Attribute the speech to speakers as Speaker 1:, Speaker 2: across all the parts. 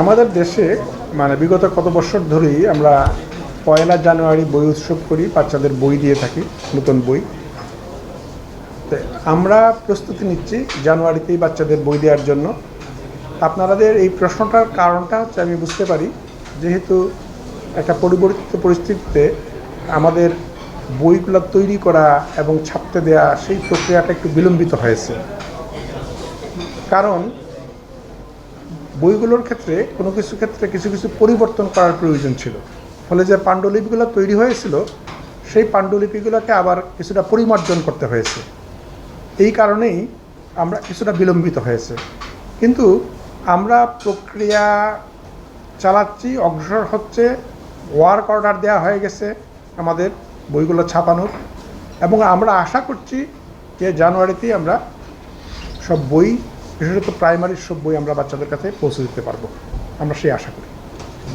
Speaker 1: আমাদের দেশে মানে বিগত কত বছর ধরেই আমরা পয়লা জানুয়ারি বই উৎসব করি, বাচ্চাদের বই দিয়ে থাকি, নতুন বই। আমরা প্রস্তুতি নিচ্ছি জানুয়ারিতেই বাচ্চাদের বই দেওয়ার জন্য। আপনাদের এই প্রশ্নটার কারণটা হচ্ছে, আমি বুঝতে পারি, যেহেতু একটা পরিবর্তিত পরিস্থিতিতে আমাদের বইগুলো তৈরি করা এবং ছাপতে দেয়া, সেই প্রক্রিয়াটা একটু বিলম্বিত হয়েছে। কারণ বইগুলোর ক্ষেত্রে, কোনো কিছু ক্ষেত্রে কিছু কিছু পরিবর্তন করার প্রয়োজন ছিল। ফলে যে পাণ্ডুলিপিগুলো তৈরি হয়েছিল, সেই পাণ্ডুলিপিগুলোকে আবার কিছুটা পরিমার্জন করতে হয়েছে। এই কারণেই আমরা কিছুটা বিলম্বিত হয়েছে। কিন্তু আমরা প্রক্রিয়া চালাচ্ছি, অগ্রসর হচ্ছে, ওয়ার্ক অর্ডার দেওয়া হয়ে গেছে আমাদের বইগুলো ছাপানোর। এবং আমরা আশা করছি যে জানুয়ারিতেই আমরা সব বই বিশেষত প্রাইমারির সব বই আমরা বাচ্চাদের কাছে পৌঁছে দিতে পারব। আমরা সেই আশা করি।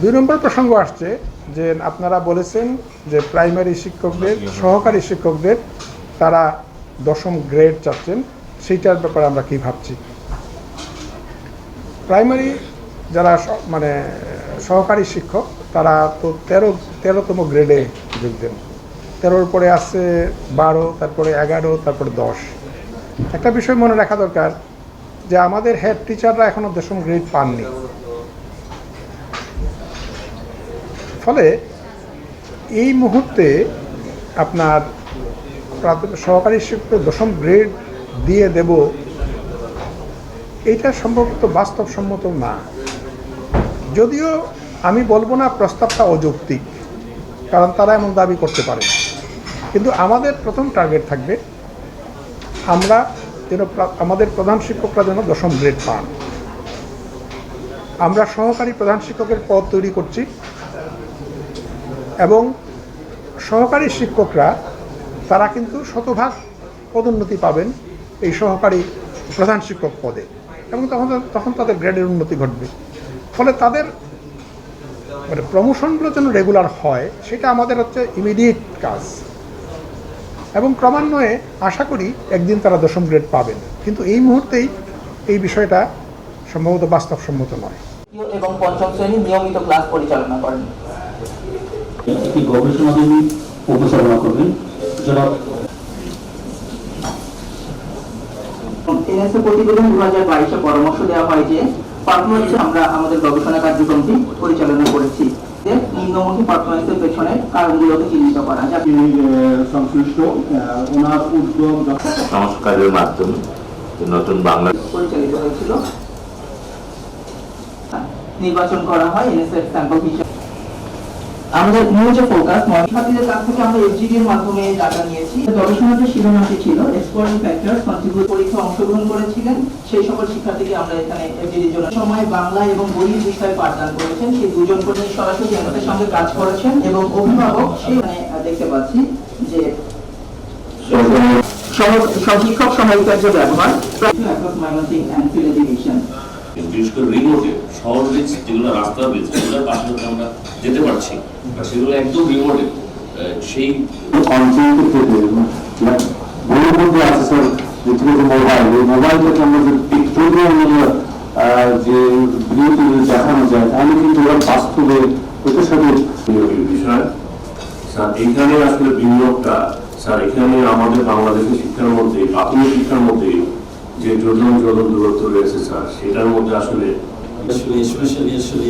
Speaker 1: দুই নম্বর প্রসঙ্গ আসছে যে আপনারা বলেছেন যে প্রাইমারি শিক্ষকদের, সহকারী শিক্ষকদের তারা দশম গ্রেড চাচ্ছেন। সেইটার ব্যাপারে আমরা কি ভাবছি? প্রাইমারি যারা মানে সহকারী শিক্ষক, তারা তো তেরো, তেরোতম গ্রেডে যোগ দেন। তেরোর পরে আছে বারো, তারপরে এগারো, তারপরে দশ। একটা বিষয় মনে রাখা দরকার যে আমাদের হেড টিচাররা এখনও দশম গ্রেড পাননি। ফলে এই মুহূর্তে আপনার সহকারী শিক্ষক দশম গ্রেড দিয়ে দেব, এইটা সম্ভবত বাস্তবসম্মত না। যদিও আমি বলব না প্রস্তাবটা অযৌক্তিক, কারণ তারা এমন দাবি করতে পারে কিন্তু আমাদের প্রথম টার্গেট থাকবে, আমরা যেন আমাদের প্রধান শিক্ষকরা যেন দশম গ্রেড পান। আমরা সহকারী প্রধান শিক্ষকের পদ তৈরি করছি এবং সহকারী শিক্ষকরা, তারা কিন্তু শতভাগ পদোন্নতি পাবেন এই সহকারী প্রধান শিক্ষক পদে এবং তখন তখন তাদের গ্রেডের উন্নতি ঘটবে। ফলে তাদের মানে প্রমোশনগুলো যেন রেগুলার হয়, সেটা আমাদের হচ্ছে ইমিডিয়েট কাজ। এবং ক্রমান্বয়ে আশা করি একদিন তারা দশম গ্রেড পাবেন। কিন্তু এই মুহূর্তেই এই বিষয়টা সম্ভবত বাস্তবসম্মত নয়।
Speaker 2: এবং পঞ্চম শ্রেণি নিয়মিত ক্লাস পরিচালনা করেন।
Speaker 3: একটি গবেষণা তিনি উপচালনা করবেন। যারা
Speaker 2: এনএসএ প্রতিবেদন দু হাজার বাইশে পরামর্শ দেওয়া হয় যে আমরা আমাদের গবেষণা কার্যক্রমটি পরিচালনা করেছি। নিম্নমুখী পারফরমেন্সের পেছনে কারণগুলোকে চিহ্নিত করা যা
Speaker 3: তিনি সংশ্লিষ্ট ওনার উদ্যোগ
Speaker 4: সংস্কারের মাধ্যমে নতুন বাংলা
Speaker 2: পরিচালিত হয়েছিল। নির্বাচন করা হয় এনএসএফ স্যাম্পল হিসেবে। আমাদের মূল যে ফোকাস শিক্ষার্থীদের কাছ থেকে আমরা এফজিডি এর মাধ্যমে ডাটা নিয়েছি। গবেষণার যে শিরোনামটি ছিল এক্সপোর্টিং ফ্যাক্টরস কন্ট্রিবিউট পরীক্ষা অংশগ্রহণ করেছিলেন। সেই সকল শিক্ষার্থীকে আমরা এখানে এফজিডির জন্য সময়, বাংলা এবং গণিত বিষয়ে পাঠদান করেছেন। সেই দুজন কর্মী সরাসরি আমাদের সঙ্গে কাজ করেছেন এবং অভিভাবক সেখানে দেখতে পাচ্ছি যে সহ- সহশিক্ষক সহায়িকার যে ব্যবহার ময়মনসিংহ অ্যান্ড ফিল্ড ডিভিশন
Speaker 5: বিশেষ করে রিমোটে শহর যেগুলো রাস্তা সেগুলোর আমরা যেতে পারছি সেগুলো একদম রিমোটে সেই
Speaker 6: বিনিয়োগটা, স্যার, এখানে আমাদের বাংলাদেশের শিক্ষার মধ্যে, প্রাথমিক শিক্ষার মধ্যে যে যোজন যোজন দূরত্ব রয়েছে স্যার সেটার মধ্যে আসলে
Speaker 7: আসলে স্পেশালি আসলে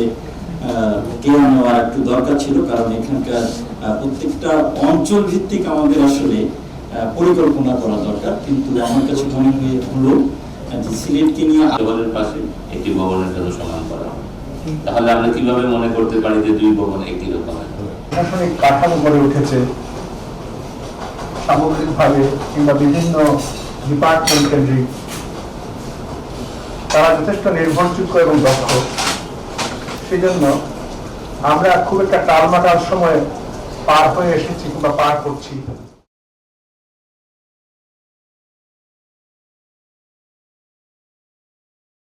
Speaker 7: জ্ঞান নেওয়ার একটু দরকার ছিল কারণ এখানকার প্রত্যেকটা অঞ্চল ভিত্তিক আমাদের আসলে পরিকল্পনা করা দরকার। কিন্তু আমার কাছে মনে হয়ে হলো যে সিলেটকে নিয়ে
Speaker 4: দেওয়ালের পাশে একটি ভবনের জন্য সমান করা তাহলে আমরা কীভাবে মনে করতে পারি যে দুই ভবন একই
Speaker 1: প্রশাসনিক কাঠামো গড়ে উঠেছে। সামগ্রিকভাবে কিংবা বিভিন্ন ডিপার্টমেন্ট কেন্দ্রিক তারা যথেষ্ট নির্ভরযোগ্য এবং দক্ষ। সেই জন্য আমরা খুব একটা টালমাটাল সময় পার হয়ে এসেছি কিংবা পার করছি।